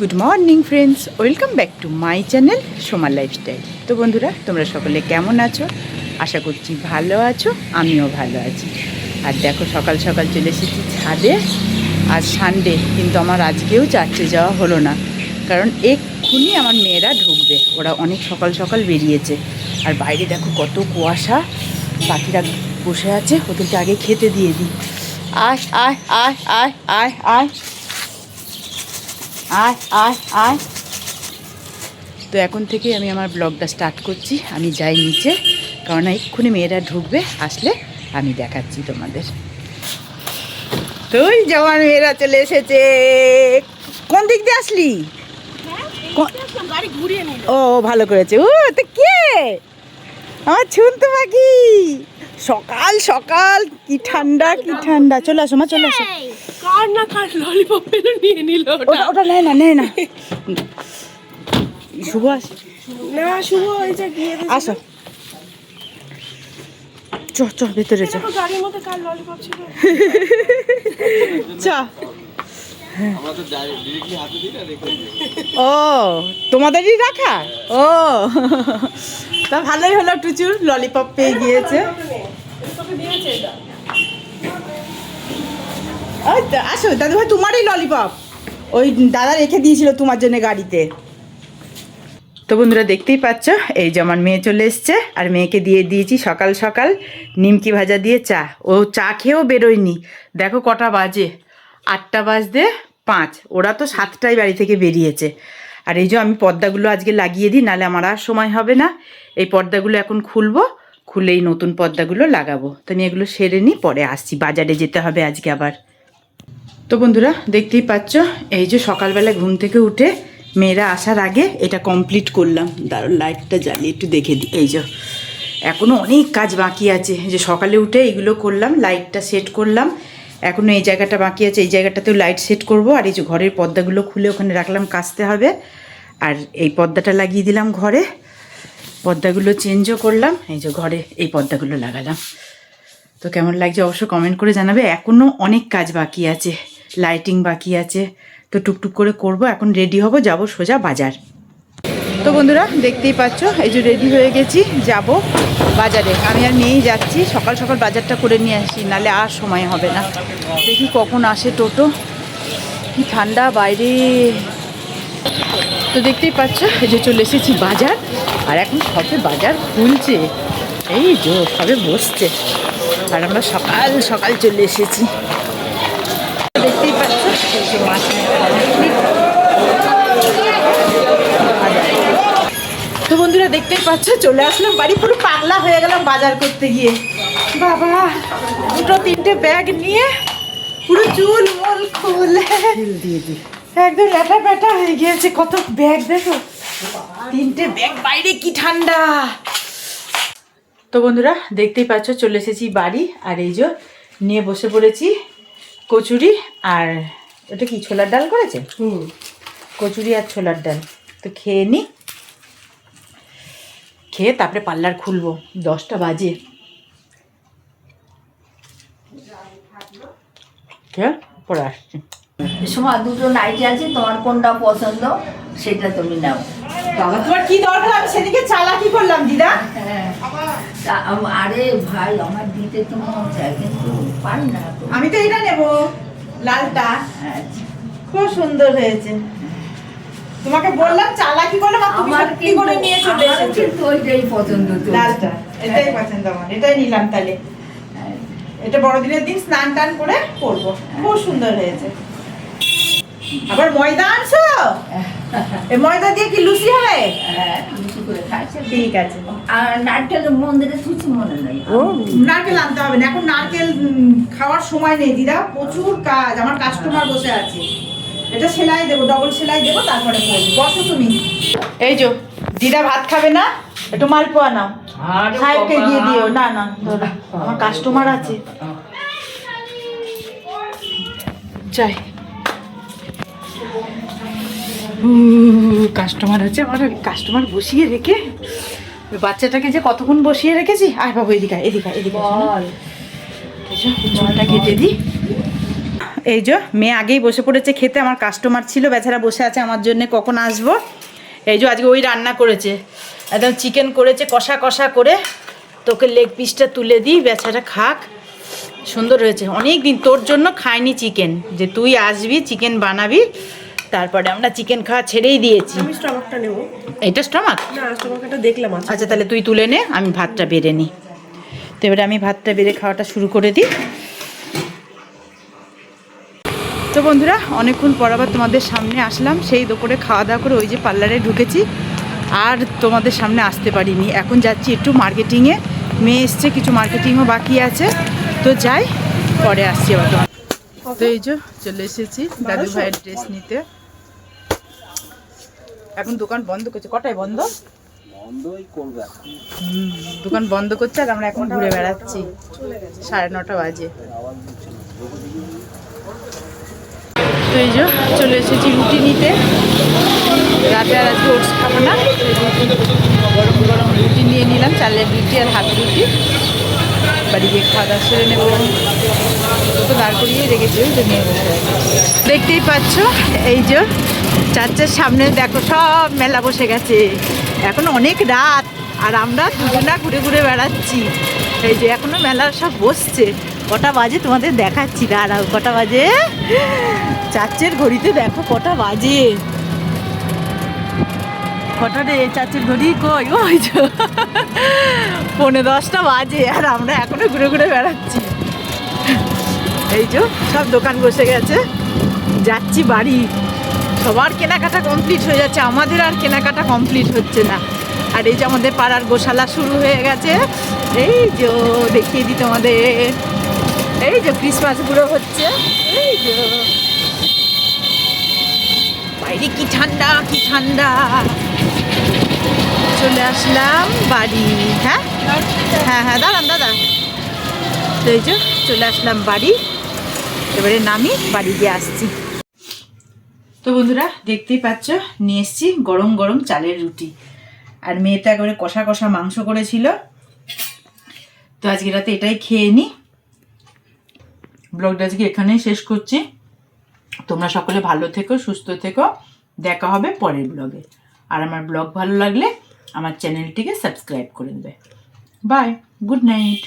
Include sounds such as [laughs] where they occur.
Good morning friends welcome back to my channel সোমার lifestyle তো বন্ধুরা, তোমরা সকলে কেমন আছো? আশা করছি ভালো আছো, আমিও ভালো আছি। আর দেখো, সকাল সকাল চলে এসেছি ছাদে। আজ সানডে কিন্তু আমার আজকেও চার্চে যাওয়া হলো না। কারণ এক্ষুনি আমার মেয়েরা ঢুকবে। ওরা অনেক সকাল সকাল বেরিয়েছে। আর বাইরে দেখো, কত কুয়াশা। পাখিরা বসে আছে, ওদেরকে আগে খেতে দিয়ে দিই। আয় আয় আয় আয় আয় আয়। আয় আয় আয়। তো এখন থেকে আমি আমার ব্লগটা স্টার্ট করছি। আমি যাই নিচে কারণ এক্ষুনি মেয়েরা ঢুকবে আসলে আমি দেখাচ্ছি তোমাদের। তুই জওয়ান মেয়েরা চলে এসেছে। কোন দিক দিয়ে আসলি? কোন- গাড়ি ও ভালো করেছে। ও তো কে? আমার শুনতে পাখি। সকাল সকাল কি ঠান্ডা কি ঠান্ডা। চলে আসো মা চলে আসো। কার না কার ললিপপ পেল নিয়ে নিল ওটা? ওটা নেয় না নেয় না শুভ আস। না শুভ হয়েছে গিয়ে আসো। চ চ ভেতরে চ। গাড়ির মধ্যে কার ললিপপ ছিল? [laughs] চ। ও, তোমাদেরই রাখা? ও। তা ভালোই হলো টুচুর ললিপপ পেয়ে গিয়েছে। ওই আসো দাদু ভাই তোমারই ললিপপ ওই দাদা রেখে দিয়েছিল তোমার জন্য গাড়িতে। তো বন্ধুরা, দেখতেই পাচ্ছ, এই যে আমার মেয়ে চলে এসছে, আর মেয়েকে দিয়ে দিয়েছি সকাল সকাল নিমকি ভাজা দিয়ে চা। ও চা খেয়েও বেরোয়নি। দেখো কটা বাজে। আটটা বাজতে পাঁচ। ওরা তো সাতটায় বাড়ি থেকে বেরিয়েছে। আর এই যে আমি পর্দাগুলো আজকে লাগিয়ে দিই নাহলে আমার আর সময় হবে না। এই পর্দাগুলো এখন খুলবো, খুলেই নতুন পর্দাগুলো লাগাবো। তো আমি এগুলো সেরে নিই, পরে আসছি। বাজারে যেতে হবে আজকে আবার। তো বন্ধুরা, দেখতেই পাচ্ছ, এই যে সকালবেলা ঘুম থেকে উঠে মেয়েরা আসার আগে এটা কমপ্লিট করলাম। দারুণ লাইটটা জ্বালিয়ে একটু দেখে দিই। এই যে এখনও অনেক কাজ বাকি আছে। যে সকালে উঠে এইগুলো করলাম লাইটটা সেট করলাম। এখনও এই জায়গাটা বাকি আছে, এই জায়গাটাতেও লাইট সেট করব। আর এই যে ঘরের পর্দাগুলো খুলে ওখানে রাখলাম, কাচতে হবে। আর এই পর্দাটা লাগিয়ে দিলাম ঘরে। পর্দাগুলো চেঞ্জও করলাম, এই যে ঘরে এই পর্দাগুলো লাগালাম। তো কেমন লাগছে অবশ্য কমেন্ট করে জানাবে। এখনও অনেক কাজ বাকি আছে লাইটিং বাকি আছে। তো টুকটুক করে করব, এখন রেডি হব, যাব সোজা বাজার। তো বন্ধুরা, দেখতেই পাচ্ছ, এই যে রেডি হয়ে গেছি, যাব বাজারে। আমি আর মেয়েই যাচ্ছি, সকাল সকাল বাজারটা করে নিয়ে আসি, নালে আর সময় হবে না। দেখি কখন আসে টোটো। কি ঠান্ডা বাইরে। তো দেখতেই পাচ্ছ, এই যে চলে এসেছি বাজার, আর এখন সবে বাজার খুলছে। এই যে, সবে বসছে। আর আমরা সকাল সকাল চলে এসেছি। দেখতেই পাচ্ছ মাছ তো বন্ধুরা দেখতেই পাচ্ছ চলে আসলাম বাড়ি পুরো পাগলা হয়ে গেলাম বাজার করতে গিয়ে। বাবা দুটো তিনটে ব্যাগ নিয়ে পুরো চুল মুল খুলে একদম ল্যাটা প্যাটা হয়ে গিয়েছে কত ব্যাগ দেখো। তিনটে ব্যাগ বাইরে কি ঠান্ডা। তো বন্ধুরা দেখতেই পাচ্ছ চলে এসেছি বাড়ি আর এই যে নিয়ে বসে পড়েছি কচুরি আর ওটা কি ছোলার ডাল করেছে? হুম। কচুরি আর ছোলার ডাল। তো খেয়ে নি খেয়ে তারপরে পার্লার খুলবো। দশটা বাজে। খেয়ে পরে আসছি। সময় দুটো নাইটি আছে তোমার কোনটা পছন্দ সেটা তুমি নাও। বাবা তোমার কি দরকার? আমি সেদিকে চালাকি করলাম দিদা। হ্যাঁ। তা আরে ভাই আমার দিতে তো মন চায় কিন্তু পারি না আমি তো এটা নেব লালটা। আচ্ছা। খুব সুন্দর হয়েছে। তোমাকে বললাম চালাকি করলাম আর তুমি আমার সত্যি করে নিয়ে চলে এসেছ। কিন্তু ওইটাই পছন্দ তো লালটা এটাই পছন্দ আমার এটাই নিলাম তাহলে। এটা বড়দিনের দিন স্নান টান করে পরবো খুব সুন্দর হয়েছে। আবার ময়দা আনছো? এই ময়দা দিয়ে কি লুচি হবে হ্যাঁ লুচি করে খাইছে ঠিক আছে। আর নারকেল মন্দিরে থুচি মনে নেই। নারকেল আনতে হবে না এখন নারকেল খাওয়ার সময় নেই দিদা। প্রচুর কাজ আমার কাস্টমার বসে আছে। এটা সেলাই দেবো ডবল সেলাই দেবো তারপরে করব বসো তুমি। এই যো দিদা ভাত খাবে না? একটু মালপোয়া নাও। আরে সাহেবকে। গিয়ে দিও। না না। আমার কাস্টমার আছে। যাই। কাস্টমার আছে। আমার কাস্টমার বসিয়ে রেখে বাচ্চাটাকে যে কতক্ষণ বসিয়ে রেখেছি? আয় বাবু এদিকে এদিকে এদিকে চুলটা কেটে দিই। এই যে মেয়ে আগেই বসে পড়েছে খেতে আমার কাস্টমার ছিল বেচারা বসে আছে আমার জন্য কখন আসব? এই যে আজকে ওই রান্না করেছে। একদম চিকেন করেছে কষা কষা করে। তোকে লেগ পিসটা তুলে দিই বেচারা খাক। সুন্দর হয়েছে। অনেক দিন তোর জন্য খাইনি চিকেন যে তুই আসবি চিকেন বানাবি তারপরে আমরা চিকেন খাওয়া ছেড়েই দিয়েছি। আমি স্টমাকটা নেব। এটা স্টমাক না স্টমাকটা দেখলাম আচ্ছা আচ্ছা তাহলে তুই তুলে নে আমি ভাতটা বেড়ে নিই। তো এবারে আমি ভাতটা বেড়ে খাওয়াটা শুরু করে দিই। তো বন্ধুরা অনেকক্ষণ পর আবার তোমাদের সামনে আসলাম। সেই দুপুরে খাওয়া দাওয়া করে ওই যে পার্লারে ঢুকেছি। আর তোমাদের সামনে আসতে পারিনি। এখন যাচ্ছি একটু মার্কেটিংয়ে। মেয়ে এসছে কিছু মার্কেটিংও বাকি আছে। তো যাই পরে আসছি আবার তোমার তো এই যে চলে এসেছি দাদু ভাইয়ের ড্রেস নিতে। এখন দোকান বন্ধ করছে। কটায় বন্ধ? দোকান বন্ধ করছে আর আমরা এখন ঘুরে বেড়াচ্ছি। সাড়ে নটা বাজে। চলে এসেছি রুটি নিতে। রাতে আর আজকে ওটস খাব না। গরম গরম রুটি নিয়ে নিলাম, চালের রুটি আর হাত রুটি। বাড়ি গিয়ে খাওয়া দাওয়া সেরে নেব। তো দাঁড় করিয়ে রেখেছি, ওই যে নিয়ে বসে আছি। দেখতেই পাচ্ছ, এই যে চার্চের সামনে দেখো সব মেলা বসে গেছে। এখন অনেক রাত, আর আমরা দুজনা ঘুরে ঘুরে বেড়াচ্ছি। এই যে এখনও মেলা সব বসছে। কটা বাজে তোমাদের দেখাচ্ছি। দাঁড়াও, কটা বাজে? চার্চের ঘড়িতে দেখো কটা বাজে। কটা রে? চার্চের ঘড়ি কই? ওই পৌনে দশটা বাজে আর আমরা এখনও ঘুরে ঘুরে বেড়াচ্ছি। এই যে, সব দোকান বসে গেছে। যাচ্ছি বাড়ি। সবার কেনাকাটা কমপ্লিট হয়ে যাচ্ছে। আমাদের আর কেনাকাটা কমপ্লিট হচ্ছে না। আর এই যে আমাদের পাড়ার গোশালা শুরু হয়ে গেছে। এই যে, দেখিয়ে দিই তোমাদের। এই যে ক্রিসমাস পুরো হচ্ছে। এই যে। বাইরে কি ঠান্ডা কি ঠান্ডা। চলে আসলাম বাড়ি হ্যাঁ? হ্যাঁ হ্যাঁ দাঁড়ান দাদা তো এই যে চলে আসলাম বাড়ি। এবারে নামি বাড়ি গিয়ে আসছি। তো বন্ধুরা, দেখতেই পাচ্ছ, নিয়ে এসছি গরম গরম চালের রুটি। আর মেয়েটা একেবারে কষা কষা মাংস করেছিল। তো আজকে রাতে এটাই খেয়ে নি। ব্লগটা আজকে এখানেই শেষ করছি। তোমরা সকলে ভালো থেকো, সুস্থ থেকো। দেখা হবে পরের ব্লগে। আর আমার ব্লগ ভালো লাগলে আমার চ্যানেলটিকে সাবস্ক্রাইব করে দেবে। Bye good night